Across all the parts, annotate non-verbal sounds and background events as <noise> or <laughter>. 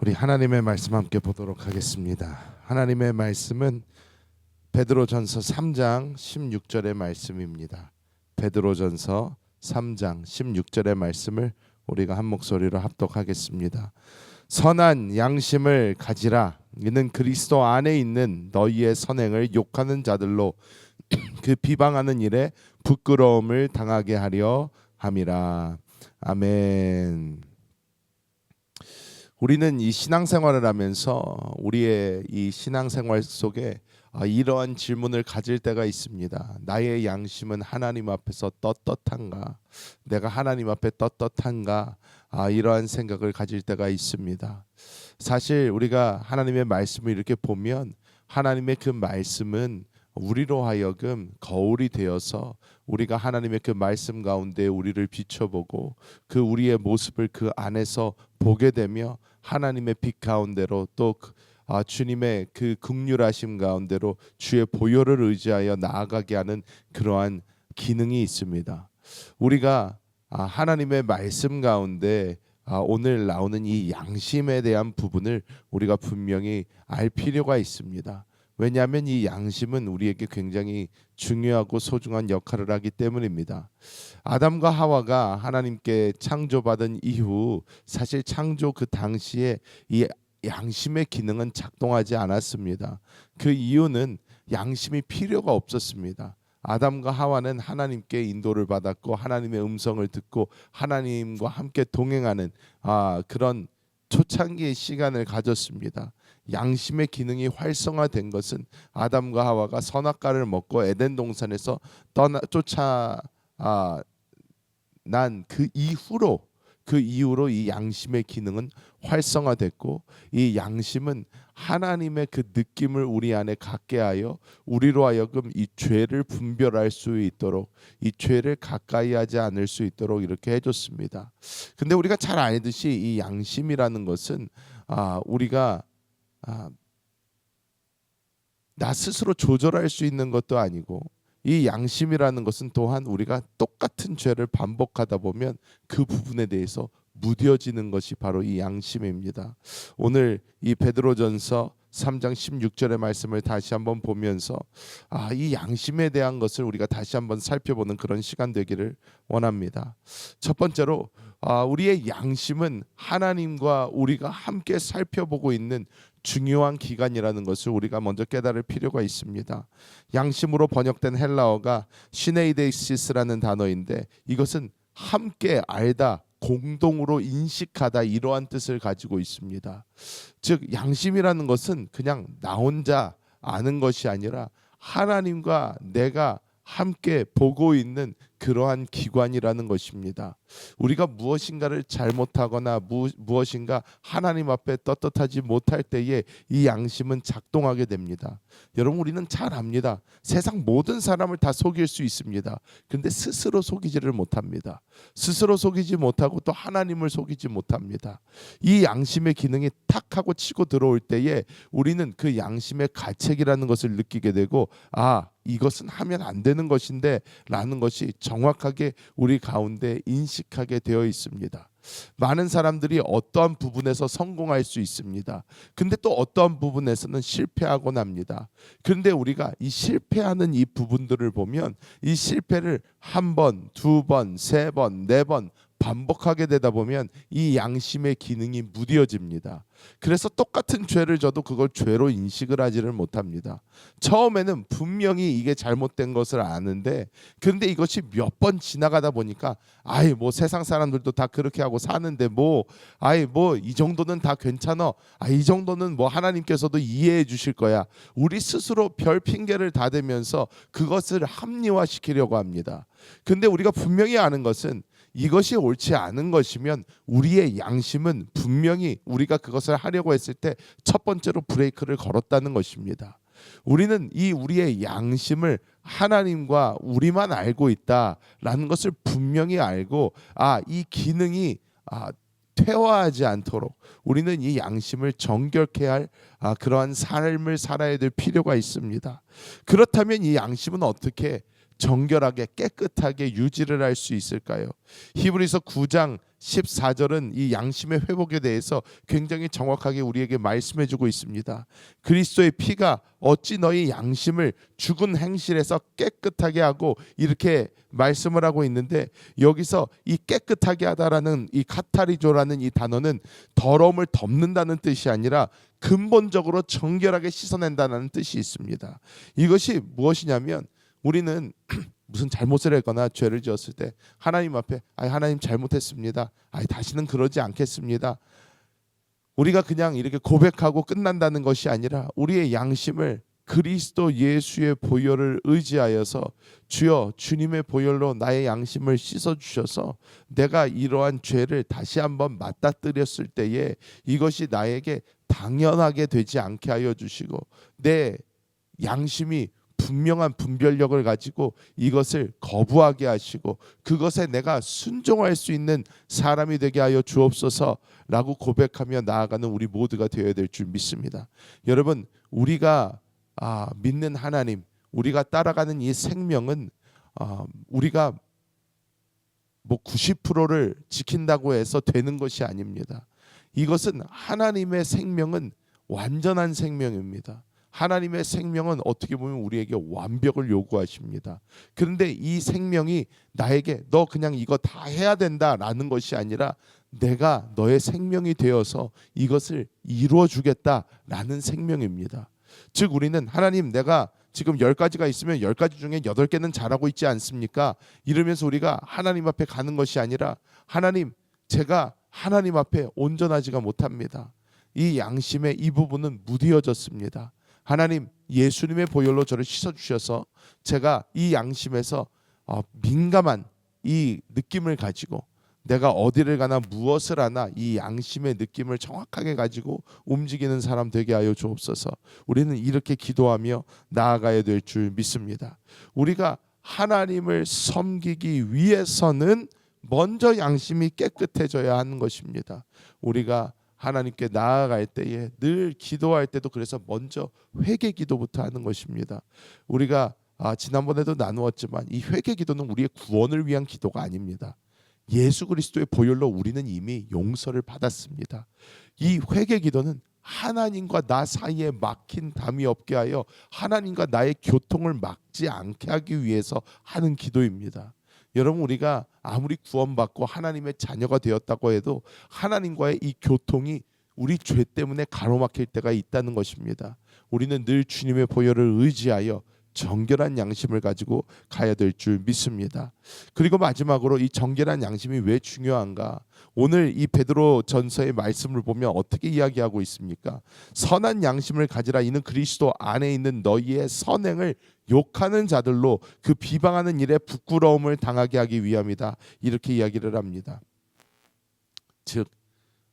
우리 하나님의 말씀 함께 보도록 하겠습니다. 하나님의 말씀은 베드로전서 3장 16절의 말씀입니다. 베드로전서 3장 16절의 말씀을 우리가 한 목소리로 합독하겠습니다. 선한 양심을 가지라 이는 그리스도 안에 있는 너희의 선행을 욕하는 자들로 <clears throat> 그 비방하는 일에 부끄러움을 당하게 하려 함이라. 아멘. 우리는 이 신앙생활을 하면서 우리의 이 신앙생활 속에 아, 이러한 질문을 가질 때가 있습니다. 나의 양심은 하나님 앞에서 떳떳한가? 내가 하나님 앞에 떳떳한가? 아, 이러한 생각을 가질 때가 있습니다. 사실 우리가 하나님의 말씀을 이렇게 보면 하나님의 그 말씀은 우리로 하여금 거울이 되어서 우리가 하나님의 그 말씀 가운데 우리를 비춰보고 그 우리의 모습을 그 안에서 보게 되며 하나님의 빛 가운데로 또 그- 아, 주님의 그 극률하심 가운데로 주의 보혈을 의지하여 나아가게 하는 그러한 기능이 있습니다. 우리가 아, 하나님의 말씀 가운데 아, 오늘 나오는 이 양심에 대한 부분을 우리가 분명히 알 필요가 있습니다. 왜냐하면 이 양심은 우리에게 굉장히 중요하고 소중한 역할을 하기 때문입니다. 아담과 하와가 하나님께 창조받은 이후 사실 창조 그 당시에 이 양심의 기능은 작동하지 않았습니다. 그 이유는 양심이 필요가 없었습니다. 아담과 하와는 하나님께 인도를 받았고 하나님의 음성을 듣고 하나님과 함께 동행하는 아, 그런 초창기의 시간을 가졌습니다. 양심의 기능이 활성화된 것은 아담과 하와가 선악과를 먹고 에덴 동산에서 떠나 쫓아 아, 난 그 이후로 그 이후로 이 양심의 기능은 활성화됐고 이 양심은 하나님의 그 느낌을 우리 안에 갖게 하여 우리로 하여금 이 죄를 분별할 수 있도록 이 죄를 가까이 하지 않을 수 있도록 이렇게 해줬습니다. 근데 우리가 잘 알듯이 이 양심이라는 것은 아 우리가 아, 나 스스로 조절할 수 있는 것도 아니고 이 양심이라는 것은 또한 우리가 똑같은 죄를 반복하다 보면 그 부분에 대해서 무뎌지는 것이 바로 이 양심입니다. 오늘 이 베드로전서 3장 16절의 말씀을 다시 한번 보면서 아, 이 양심에 대한 것을 우리가 다시 한번 살펴보는 그런 시간 되기를 원합니다. 첫 번째로 아, 우리의 양심은 하나님과 우리가 함께 살펴보고 있는 중요한 기간이라는 것을 우리가 먼저 깨달을 필요가 있습니다. 양심으로 번역된 헬라어가 시네이데시스라는 단어인데 이것은 함께 알다, 공동으로 인식하다 이러한 뜻을 가지고 있습니다. 즉 양심이라는 것은 그냥 나 혼자 아는 것이 아니라 하나님과 내가 함께 보고 있는 그러한 기관이라는 것입니다. 우리가 무엇인가를 잘못하거나 무, 무엇인가 하나님 앞에 떳떳하지 못할 때에 이 양심은 작동하게 됩니다. 여러분 우리는 잘 압니다. 세상 모든 사람을 다 속일 수 있습니다. 근데 스스로 속이지를 못합니다. 스스로 속이지 못하고 또 하나님을 속이지 못합니다. 이 양심의 기능이 탁 하고 치고 들어올 때에 우리는 그 양심의 가책이라는 것을 느끼게 되고 아 이것은 하면 안 되는 것인데 라는 것이 정확하게 우리 가운데 인식하게 되어 있습니다. 많은 사람들이 어떠한 부분에서 성공할 수 있습니다. 근데 또 어떠한 부분에서는 실패하곤 합니다. 그런데 우리가 이 실패하는 이 부분들을 보면 이 실패를 한 번, 두 번, 세 번, 네 번 반복하게 되다 보면 이 양심의 기능이 무뎌집니다. 그래서 똑같은 죄를 져도 그걸 죄로 인식을 하지를 못합니다. 처음에는 분명히 이게 잘못된 것을 아는데 근데 이것이 몇 번 지나가다 보니까 아이 뭐 세상 사람들도 다 그렇게 하고 사는데 뭐 아이 뭐이 정도는 다 괜찮아. 아 이 정도는 뭐 하나님께서도 이해해 주실 거야. 우리 스스로 별 핑계를 다 대면서 그것을 합리화시키려고 합니다. 근데 우리가 분명히 아는 것은 이것이 옳지 않은 것이면 우리의 양심은 분명히 우리가 그것을 하려고 했을 때 첫 번째로 브레이크를 걸었다는 것입니다. 우리는 이 우리의 양심을 하나님과 우리만 알고 있다라는 것을 분명히 알고 아 이 기능이 아 퇴화하지 않도록 우리는 이 양심을 정결케 할 아, 그러한 삶을 살아야 될 필요가 있습니다. 그렇다면 이 양심은 어떻게 정결하게 깨끗하게 유지를 할 수 있을까요? 히브리서 9장 14절은 이 양심의 회복에 대해서 굉장히 정확하게 우리에게 말씀해 주고 있습니다. 그리스도의 피가 어찌 너희 양심을 죽은 행실에서 깨끗하게 하고 이렇게 말씀을 하고 있는데 여기서 이 깨끗하게 하다라는 이 카타리조라는 이 단어는 더러움을 덮는다는 뜻이 아니라 근본적으로 정결하게 씻어낸다는 뜻이 있습니다. 이것이 무엇이냐면 우리는 <clears throat> 무슨 잘못을 했거나 죄를 지었을 때 하나님 앞에 아 하나님 잘못했습니다. 아 다시는 그러지 않겠습니다. 우리가 그냥 이렇게 고백하고 끝난다는 것이 아니라 우리의 양심을 그리스도 예수의 보혈을 의지하여서 주여 주님의 보혈로 나의 양심을 씻어 주셔서 내가 이러한 죄를 다시 한번 맞닥뜨렸을 때에 이것이 나에게 당연하게 되지 않게 하여 주시고 내 양심이 분명한 분별력을 가지고 이것을 거부하게 하시고 그것에 내가 순종할 수 있는 사람이 되게 하여 주옵소서라고 고백하며 나아가는 우리 모두가 되어야 될 줄 믿습니다. 여러분 우리가 아, 믿는 하나님, 우리가 따라가는 이 생명은 아, 우리가 뭐 90%를 지킨다고 해서 되는 것이 아닙니다. 이것은 하나님의 생명은 완전한 생명입니다. 하나님의 생명은 어떻게 보면 우리에게 완벽을 요구하십니다. 그런데 이 생명이 나에게 너 그냥 이거 다 해야 된다라는 것이 아니라 내가 너의 생명이 되어서 이것을 이루어 주겠다라는 생명입니다. 즉 우리는 하나님 내가 지금 열 가지가 있으면 열 가지 중에 여덟 개는 잘하고 있지 않습니까? 이러면서 우리가 하나님 앞에 가는 것이 아니라 하나님 제가 하나님 앞에 온전하지가 못합니다. 이 양심의 이 부분은 무디어졌습니다. 하나님 예수님의 보혈로 저를 씻어 주셔서 제가 이 양심에서 어, 민감한 이 느낌을 가지고 내가 어디를 가나 무엇을 하나 이 양심의 느낌을 정확하게 가지고 움직이는 사람 되게 하여 주옵소서. 우리는 이렇게 기도하며 나아가야 될 줄 믿습니다. 우리가 하나님을 섬기기 위해서는 먼저 양심이 깨끗해져야 하는 것입니다. 우리가 하나님께 나아갈 때에 늘 기도할 때도 그래서 먼저 회개 기도부터 하는 것입니다. 우리가 아, 지난번에도 나누었지만 이 회개 기도는 우리의 구원을 위한 기도가 아닙니다. 예수 그리스도의 보혈로 우리는 이미 용서를 받았습니다. 이 회개 기도는 하나님과 나 사이에 막힌 담이 없게 하여 하나님과 나의 교통을 막지 않게 하기 위해서 하는 기도입니다. 여러분 우리가 아무리 구원받고 하나님의 자녀가 되었다고 해도 하나님과의 이 교통이 우리 죄 때문에 가로막힐 때가 있다는 것입니다. 우리는 늘 주님의 보혈을 의지하여 정결한 양심을 가지고 가야 될 줄 믿습니다. 그리고 마지막으로 이 정결한 양심이 왜 중요한가? 오늘 이 베드로 전서의 말씀을 보면 어떻게 이야기하고 있습니까? 선한 양심을 가지라 이는 그리스도 안에 있는 너희의 선행을 욕하는 자들로 그 비방하는 일에 부끄러움을 당하게 하기 위함이다. 이렇게 이야기를 합니다. 즉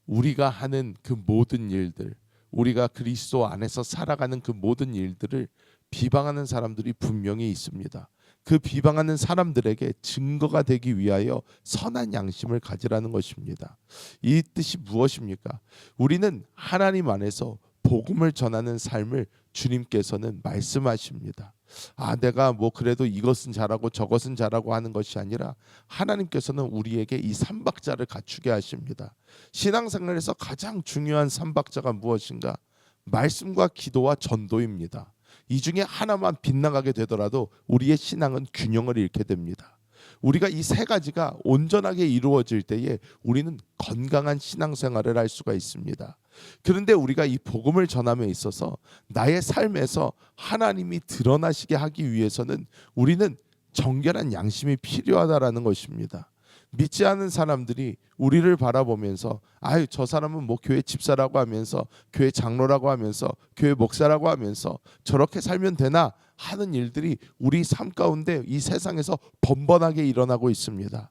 우리가 하는 그 모든 일들, 우리가 그리스도 안에서 살아가는 그 모든 일들을 비방하는 사람들이 분명히 있습니다. 그 비방하는 사람들에게 증거가 되기 위하여 선한 양심을 가지라는 것입니다. 이 뜻이 무엇입니까? 우리는 하나님 안에서 복음을 전하는 삶을 주님께서는 말씀하십니다. 아, 내가 뭐 그래도 이것은 잘하고 저것은 잘하고 하는 것이 아니라 하나님께서는 우리에게 이 삼박자를 갖추게 하십니다. 신앙생활에서 가장 중요한 삼박자가 무엇인가? 말씀과 기도와 전도입니다. 이 중에 하나만 빗나가게 되더라도 우리의 신앙은 균형을 잃게 됩니다. 우리가 이 세 가지가 온전하게 이루어질 때에 우리는 건강한 신앙생활을 할 수가 있습니다. 그런데 우리가 이 복음을 전함에 있어서 나의 삶에서 하나님이 드러나시게 하기 위해서는 우리는 정결한 양심이 필요하다라는 것입니다. 믿지 않은 사람들이 우리를 바라보면서 아유 저 사람은 뭐 교회 집사라고 하면서 교회 장로라고 하면서 교회 목사라고 하면서 저렇게 살면 되나 하는 일들이 우리 삶 가운데 이 세상에서 번번하게 일어나고 있습니다.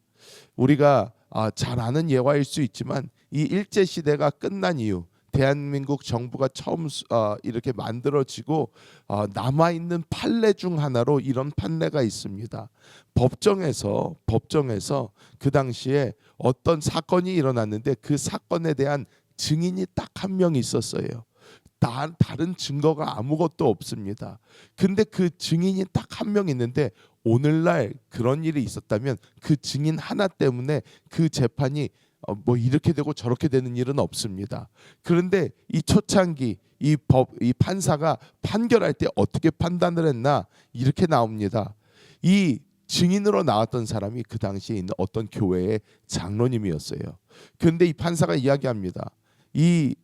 우리가 아, 잘 아는 예화일 수 있지만 이 일제 시대가 끝난 이후 대한민국 정부가 처음 어, 이렇게 만들어지고 어, 남아 있는 판례 중 하나로 이런 판례가 있습니다. 법정에서 법정에서 그 당시에 어떤 사건이 일어났는데 그 사건에 대한 증인이 딱 한 명 있었어요. 다, 다른 증거가 아무것도 없습니다. 근데 그 증인이 딱 한 명 있는데 오늘날 그런 일이 있었다면 그 증인 하나 때문에 그 재판이 어, 뭐 이렇게 되고 저렇게 되는 일은 없습니다. 그런데 이 초창기 이 법 이 판사가 판결할 때 어떻게 판단을 했나 이렇게 나옵니다. 이 증인으로 나왔던 사람이 그 당시에 있는 어떤 교회의 장로님이었어요. 그런데 이 판사가 이야기합니다. 이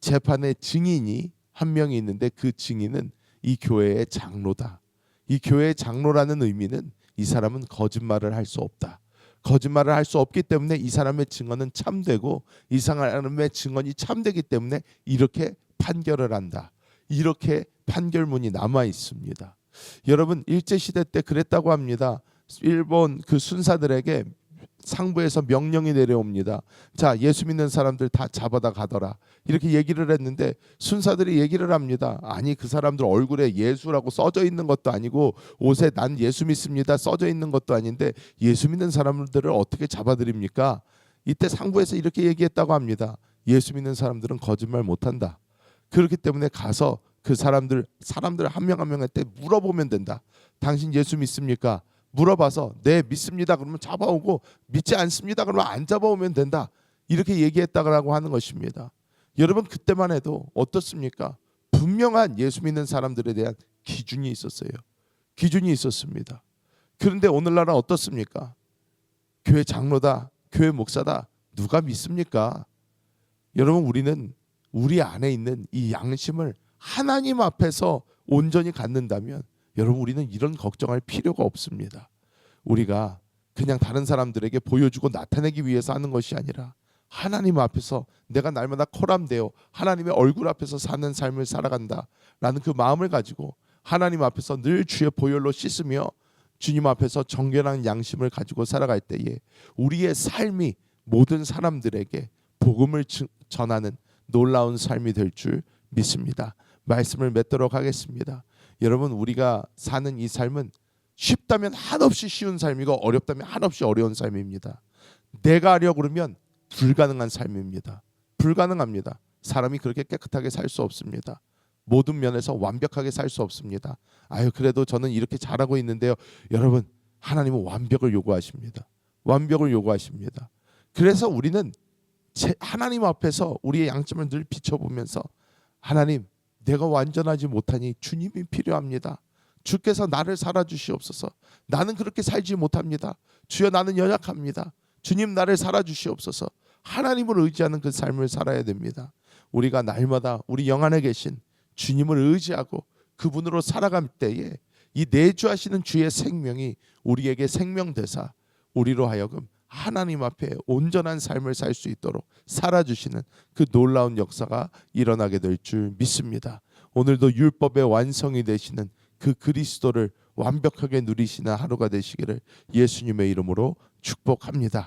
재판의 증인이 한 명이 있는데 그 증인은 이 교회의 장로다. 이 교회의 장로라는 의미는 이 사람은 거짓말을 할 수 없다. 거짓말을 할 수 없기 때문에 이 사람의 증언은 참되고 이 사람의 증언이 참되기 때문에 이렇게 판결을 한다. 이렇게 판결문이 남아 있습니다. 여러분 일제 시대 때 그랬다고 합니다. 일본 그 순사들에게 상부에서 명령이 내려옵니다. 자, 예수 믿는 사람들 다 잡아다 가더라. 이렇게 얘기를 했는데 순사들이 얘기를 합니다. 아니 그 사람들 얼굴에 예수라고 써져 있는 것도 아니고 옷에 난 예수 믿습니다 써져 있는 것도 아닌데 예수 믿는 사람들을 어떻게 잡아드립니까? 이때 상부에서 이렇게 얘기했다고 합니다. 예수 믿는 사람들은 거짓말 못한다. 그렇기 때문에 가서 그 사람들 사람들 한 명 한 명한테 물어보면 된다. 당신 예수 믿습니까? 물어봐서 네 믿습니다. 그러면 잡아오고 믿지 않습니다. 그러면 안 잡아오면 된다. 이렇게 얘기했다고 하는 것입니다. 여러분 그때만 해도 어떻습니까? 분명한 예수 믿는 사람들에 대한 기준이 있었어요. 기준이 있었습니다. 그런데 오늘날은 어떻습니까? 교회 장로다, 교회 목사다, 누가 믿습니까? 여러분 우리는 우리 안에 있는 이 양심을 하나님 앞에서 온전히 갖는다면 여러분 우리는 이런 걱정할 필요가 없습니다. 우리가 그냥 다른 사람들에게 보여주고 나타내기 위해서 하는 것이 아니라 하나님 앞에서 내가 날마다 코람되어 하나님의 얼굴 앞에서 사는 삶을 살아간다라는 그 마음을 가지고 하나님 앞에서 늘 주의 보혈로 씻으며 주님 앞에서 정결한 양심을 가지고 살아갈 때에 우리의 삶이 모든 사람들에게 복음을 증- 전하는 놀라운 삶이 될 줄 믿습니다. 말씀을 맺도록 하겠습니다. 여러분 우리가 사는 이 삶은 쉽다면 한없이 쉬운 삶이고 어렵다면 한없이 어려운 삶입니다. 내가 하려 그러면 불가능한 삶입니다. 불가능합니다. 사람이 그렇게 깨끗하게 살 수 없습니다. 모든 면에서 완벽하게 살 수 없습니다. 아유 그래도 저는 이렇게 잘하고 있는데요. 여러분 하나님은 완벽을 요구하십니다. 완벽을 요구하십니다. 그래서 우리는 제 하나님 앞에서 우리의 양심을 늘 비춰보면서 하나님 내가 완전하지 못하니 주님이 필요합니다. 주께서 나를 살아 주시옵소서. 나는 그렇게 살지 못합니다. 주여 나는 연약합니다. 주님 나를 살아 주시옵소서. 하나님을 의지하는 그 삶을 살아야 됩니다. 우리가 날마다 우리 영 안에 계신 주님을 의지하고 그분으로 살아갈 때에 이 내주하시는 주의 생명이 우리에게 생명되사 우리로 하여금 하나님 앞에 온전한 삶을 살 수 있도록 살아주시는 그 놀라운 역사가 일어나게 될 줄 믿습니다. 오늘도 율법의 완성이 되시는 그 그리스도를 완벽하게 누리시는 하루가 되시기를 예수님의 이름으로 축복합니다.